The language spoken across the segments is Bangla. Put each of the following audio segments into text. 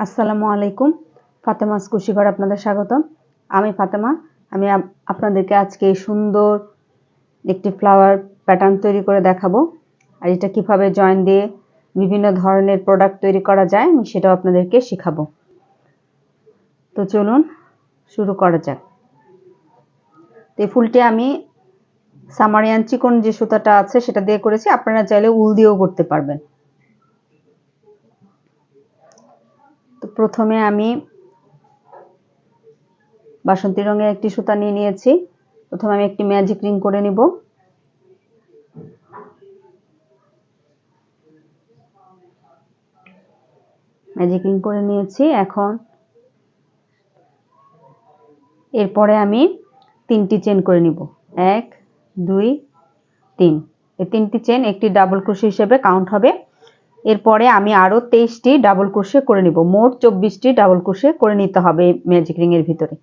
আসসালামু আলাইকুম। ফাতেমাস কুশিঘর আপনাদের স্বাগতম। আমি ফাতেমা। আমি আপ- আপনাদেরকে আজকে এই সুন্দর একটি ফ্লাওয়ার প্যাটার্ন তৈরি করে দেখাবো। আর এটা কীভাবে জয়েন দিয়ে বিভিন্ন ধরনের প্রোডাক্ট তৈরি করা যায়, আমি সেটাও আপনাদেরকে শেখাবো। তো চলুন শুরু করা যাক। তো এই ফুলটি আমি সামারিয়ান চিকন যে সুতাটা আছে, সেটা দিয়ে করেছি। আপনারা চাইলে উল দিয়েও করতে পারবেন। প্রথমে আমি বাসন্তী রঙের একটি সুতা নিয়ে নিয়েছি। প্রথমে আমি একটি ম্যাজিক রিং করে নিব। ম্যাজিক রিং করে নিয়েছি। এখন এরপরে আমি তিনটি চেন করে নিব। এক, দুই, তিন। এই তিনটি চেন একটি ডাবল ক্রোশে হিসেবে কাউন্ট হবে। এরপরে আমি আরও তেইশটি ডাবল ক্রোশে করে নিব। মোট চব্বিশটি ডাবল ক্রোশে করে নিতে হবে ম্যাজিক রিংয়ের ভিতরে।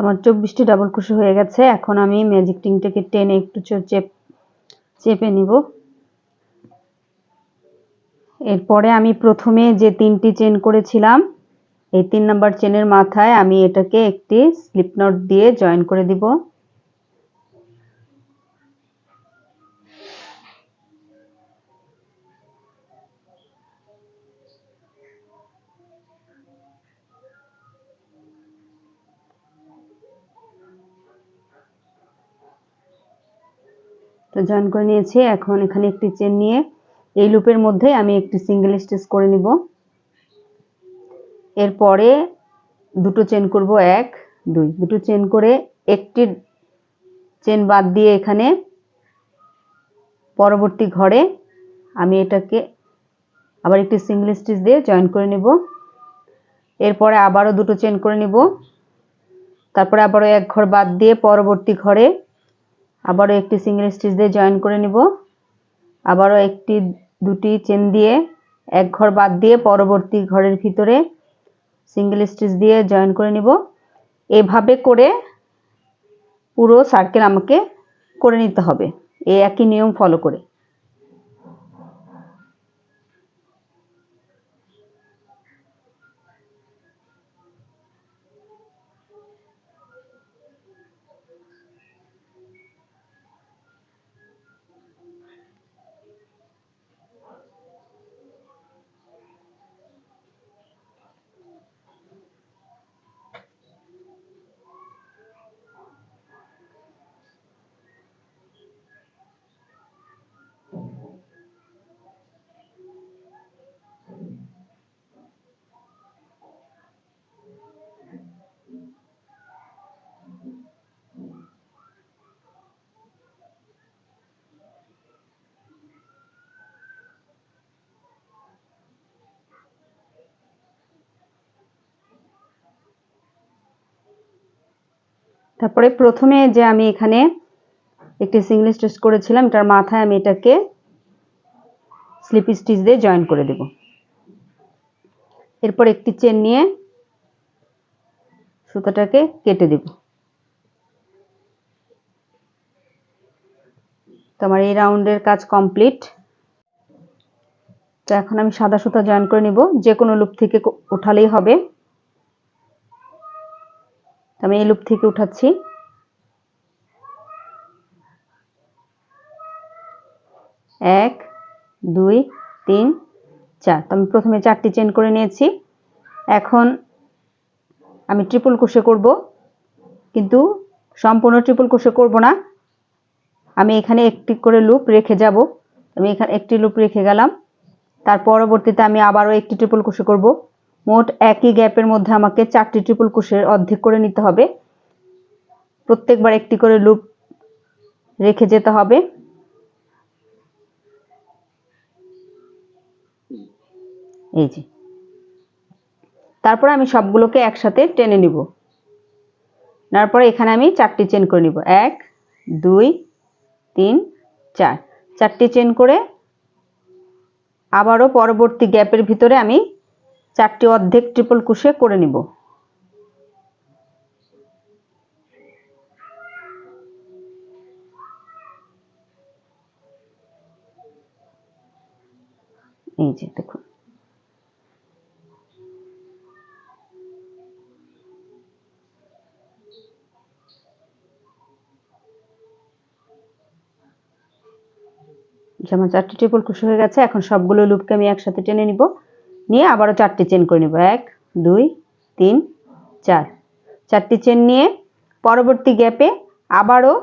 আমার চব্বিশটি ডাবল কুশি হয়ে গেছে। এখন আমি ম্যাজিক টিংটাকে টেনে একটু চেপ চেপে নিব। এরপরে আমি প্রথমে যে তিনটি চেন করেছিলাম, এই তিন নাম্বার চেনের মাথায় আমি এটাকে একটি স্লিপ নট দিয়ে জয়েন করে দিব। তো জয়েন করে নিয়েছি। এখন এখানে একটি চেন নিয়ে এই লুপের মধ্যে আমি একটি সিঙ্গেল স্টিচ করে নিব। এরপরে দুটো চেন করব, এক, দুই। দুটো চেন করে একটি চেন বাদ দিয়ে এখানে পরবর্তী ঘরে আমি এটাকে আবার একটি সিঙ্গেল স্টিচ দিয়ে জয়েন করে নিব। এরপরে আবারও দুটো চেন করে নিব। তারপরে আবারও এক ঘর বাদ দিয়ে পরবর্তী ঘরে আবারও একটি সিঙ্গেল স্টিচ দিয়ে জয়েন করে নিব। আবারও একটি, দুটি চেন দিয়ে এক ঘর বাদ দিয়ে পরবর্তী ঘরের ভিতরে সিঙ্গেল স্টিচ দিয়ে জয়েন করে নিব। এভাবে করে পুরো সার্কেল আমাকে করে নিতে হবে। এই একই নিয়ম ফলো করে। তারপরে প্রথমে যে আমি এখানে একটি সিঙ্গেল স্টিচ করেছিলাম, এটার মাথায় আমি এটাকে স্লিপ স্টিচ দিয়ে জয়েন করে দেব। এরপর একটি চেন নিয়ে সুতাটাকে কেটে দেব। তো আমার এই রাউন্ডের কাজ কমপ্লিট। তো এখন আমি সাদা সুতা জয়েন করে নিব। যে কোনো লুপ থেকে উঠালেই হবে। আমি এই লুপ থেকে উঠাচ্ছি। এক, দুই, তিন, চার। তো আমি প্রথমে চারটি চেন করে নিয়েছি। এখন আমি ট্রিপল কুশে করব। কিন্তু সম্পূর্ণ ট্রিপল কুশে করব না। আমি এখানে একটি করে লুপ রেখে যাব। আমি এখানে একটি লুপ রেখে গেলাম। তার পরবর্তীতে আমি আবারও একটি ট্রিপল কুশি করব। মোট একই গ্যাপের মধ্যে আমাকে চারটি ট্রিপল কুশের অর্ধেক করে নিতে হবে। প্রত্যেকবার একটি করে লুপ রেখে যেতে হবে। এই যে। তারপরে আমি সবগুলোকে একসাথে টেনে নিব। তারপরে এখানে আমি চারটি চেন করে নিব। এক, দুই, তিন, চার। চারটি চেন করে আবারও পরবর্তী গ্যাপের ভিতরে আমি চারটি অর্ধেক ট্রিপল কুশে করে নিব। এই যে দেখুন। আমার চারটি ট্রিপল কুশি হয়ে গেছে, এখন সবগুলো লুপকে আমি একসাথে টেনে নিব। নিয়ে আবারও চারটি চেন করে নিব। এক, দুই, তিন, চার। চারটি চেন নিয়ে পরবর্তী গ্যাপে আবারও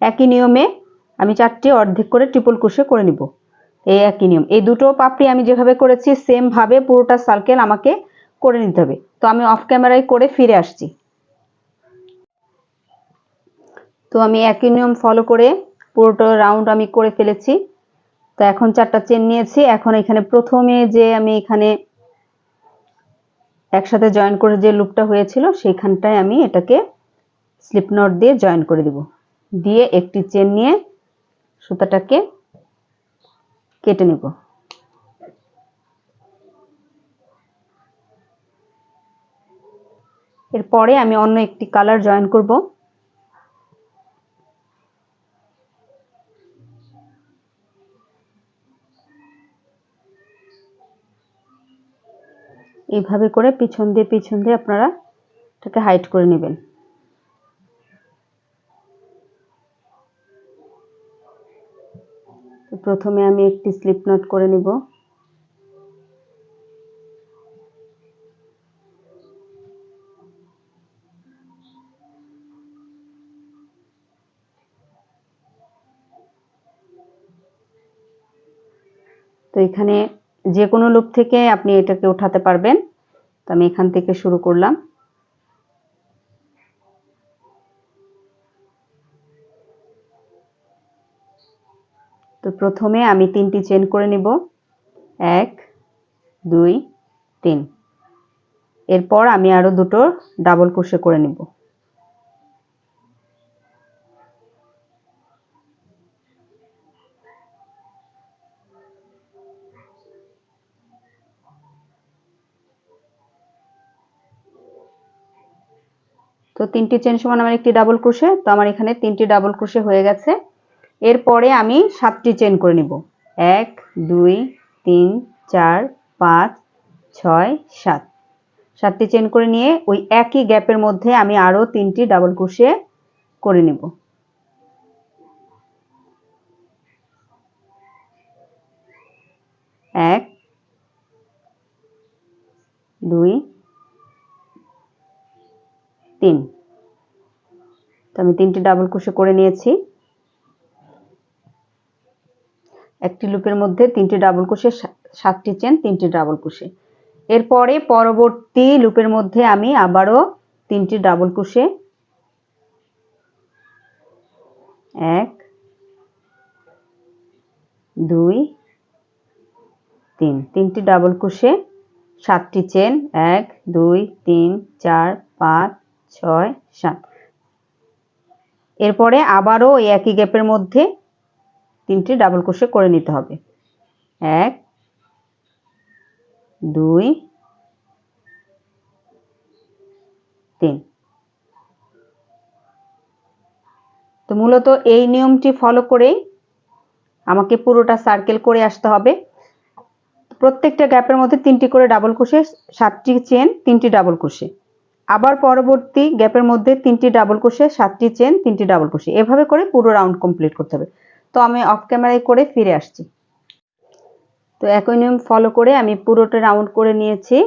একই নিয়মে আমি চারটি অর্ধেক করে ট্রিপল কুশে করে নিব। এই একই নিয়ম। এই দুটো পাপড়ি আমি যেভাবে করেছি সেমভাবে পুরোটা সার্কেল আমাকে করে নিতে হবে। তো আমি অফ ক্যামেরায় করে ফিরে আসছি। তো আমি একই নিয়ম ফলো করে পুরোটা রাউন্ড আমি করে ফেলেছি। তো এখন চারটা চেন নিয়েছি। এখন এখানে প্রথমে যে আমি এখানে একসাথে জয়েন করে যে লুপটা হয়েছিল সেইখানটায় আমি এটাকে স্লিপ নট দিয়ে জয়েন করে দিব। দিয়ে একটি চেন নিয়ে সুতাটাকে কেটে নেব। এরপরে আমি অন্য একটি কালার জয়েন করব। এইভাবে করে পিছন দিয়ে পিছন দিয়ে আপনারা এটাকে হাইট করে নেবেন। প্রথমে আমি একটি স্লিপ নট করে নিব। তো এখানে যে কোনো লুপ থেকে আপনি এটাকে উঠাতে পারবেন। তো আমি এখান থেকে শুরু করলাম। তো প্রথমে আমি তিনটি চেন করে নিব। এক, দুই, তিন। এরপর আমি আরও দুটো ডাবল ক্রোশে করে নিব। তো তিনটি চেন সমান আমার একটি ডাবল ক্রোশে তো আমার এখানে তিনটি ডাবল ক্রোশে হয়ে গেছে। এরপরে আমি সাতটি চেন করে নিব। এক, দুই, তিন, চার, পাঁচ, ছয়, সাত। সাতটি চেন করে নিয়ে ওই একই গ্যাপের মধ্যে আমি আরও তিনটি ডাবল ক্রোশে করে নিব। এক, দুই, তিন। তো আমি তিনটি ডাবল ক্রোশে করে নিয়েছি। একটি লুপের মধ্যে তিনটি ডাবল ক্রোশে সাতটি চেন, তিনটি ডাবল ক্রোশে এরপরে পরবর্তী লুপের মধ্যে আমি আবারও তিনটি ডাবল ক্রোশে এক, দুই, তিন। তিনটি ডাবল ক্রোশে সাতটি চেন, এক, দুই, তিন, চার, পাঁচ, ছয়, সাত। এরপরে আবারও ওই একই গ্যাপের মধ্যে তিনটি ডাবল ক্রোশে করে নিতে হবে। এক, দুই, তিন। তো মূলত এই নিয়মটি ফলো করেই আমাকে পুরোটা সার্কেল করে আসতে হবে। প্রত্যেকটা গ্যাপের মধ্যে তিনটি করে ডাবল ক্রোশে সাতটি চেন তিনটি ডাবল ক্রোশে আবার পরবর্তী গ্যাপের মধ্যে তিনটি ডাবল ক্রোশে সাতটি চেন, তিনটি ডাবল ক্রোশে এভাবে করে পুরো রাউন্ড কমপ্লিট করতে হবে। তো আমি অফ ক্যামেরায় করে ফিরে আসছি। তো একই নিয়ম ফলো করে আমি পুরোটা রাউন্ড করে নিয়েছি।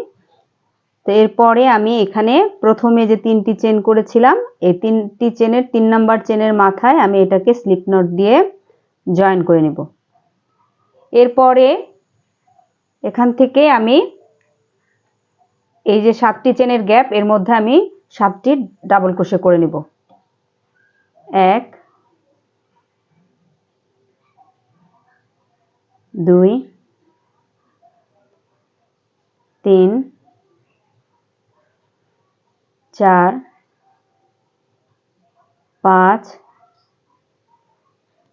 তো এরপরে আমি এখানে প্রথমে যে তিনটি চেন করেছিলাম, এই তিনটি চেনের তিন নাম্বার চেনের মাথায় আমি এটাকে স্লিপ নট দিয়ে জয়েন করে নেব। এরপরে এখান থেকে আমি এই যে সাতটি চেনের গ্যাপ এর মধ্যে আমি সাতটি ডাবল ক্রোশে করে নেব। এক, দুই, তিন, চার, পাঁচ,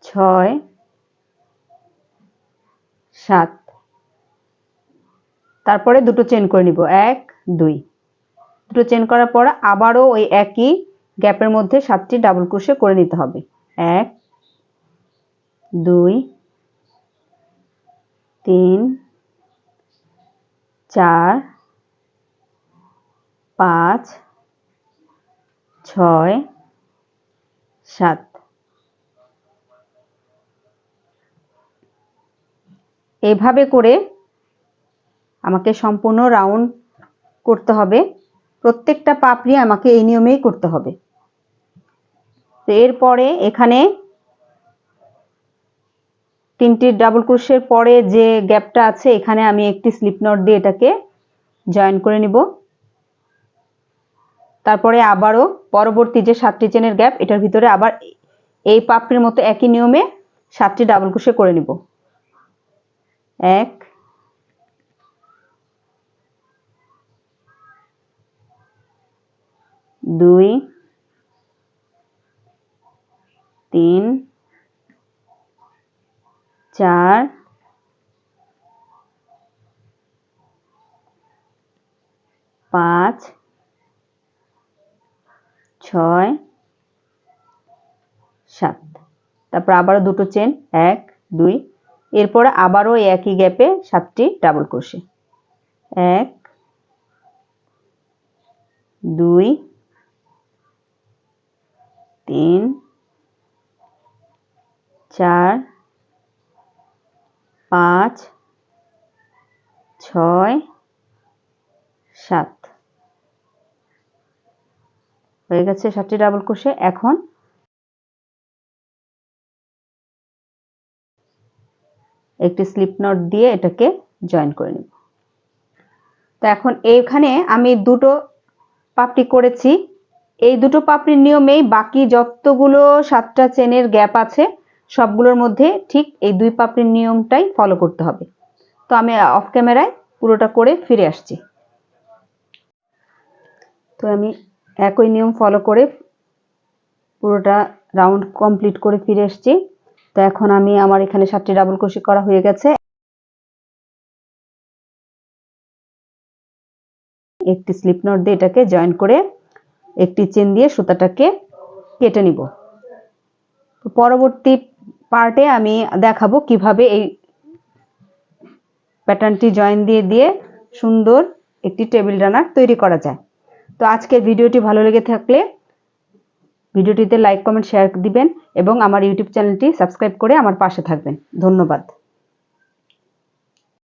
ছয়, সাত। তারপরে দুটো চেন করে নিব। এক, দুই। দুটো চেন করার পর আবারও ওই একই গ্যাপের মধ্যে সাতটি ডাবল ক্রোশে করে নিতে হবে। এক, দুই, তিন, চার, পাঁচ, ছয়, সাত। এভাবে করে আমাকে সম্পূর্ণ রাউন্ড করতে হবে। প্রত্যেকটা পাপড়ি আমাকে এই নিয়মেই করতে হবে। তো এরপরে এখানে তিনটি ডাবল ক্রোশের পরে যে গ্যাপটা আছে, এখানে আমি একটি স্লিপ নট দিয়ে এটাকে জয়েন করে নিব। তারপরে আবারও পরবর্তী যে সাতটি চেনের গ্যাপ এটার ভিতরে আবার এই পাপড়ির মতো একই নিয়মে সাতটি ডাবল ক্রোশে করে নিব। এক দুই, তিন, চার, পাঁচ, ছয়, সাত। তারপর আবারও দুটো চেন এক, দুই। এরপরে আবারও একই গ্যাপে সাতটি ডাবল ক্রোশে এক, দুই তিন, চার, পাঁচ, ছয়, সাত। হয়ে গেছে সাতটি ডাবল ক্রোশে এখন একটি স্লিপ নট দিয়ে এটাকে জয়েন করে নেব। তো এখন এইখানে আমি দুটো পাপড়ি করেছি। এই দুটো পাপড়ির নিয়মেই বাকি যতগুলো সাতটা চেনের গ্যাপ আছে, সবগুলোর মধ্যে ঠিক এই দুই পাপড়ির নিয়মটাই ফলো করতে হবে। তো আমি অফ ক্যামেরায় পুরোটা করে ফিরে আসছি। তো আমি একই নিয়ম ফলো করে পুরোটা রাউন্ড কমপ্লিট করে ফিরে এসেছি তো এখন আমি আমার এখানে সাতটি ডাবল ক্রোশি করা হয়ে গেছে। একটি স্লিপ নট দিয়ে এটাকে জয়েন করে একটি চেন দিয়ে সুতাটাকে কেটে নিব। পরবর্তী পার্টে আমি দেখাবো কীভাবে এই প্যাটার্নটি জয়েন দিয়ে দিয়ে সুন্দর একটি টেবিল রানার তৈরি করা যায়। তো আজকের ভিডিওটি ভালো লেগে থাকলে ভিডিওটিতে লাইক, কমেন্ট, শেয়ার দিবেন এবং আমার ইউটিউব চ্যানেলটি সাবস্ক্রাইব করে আমার পাশে থাকবেন। ধন্যবাদ।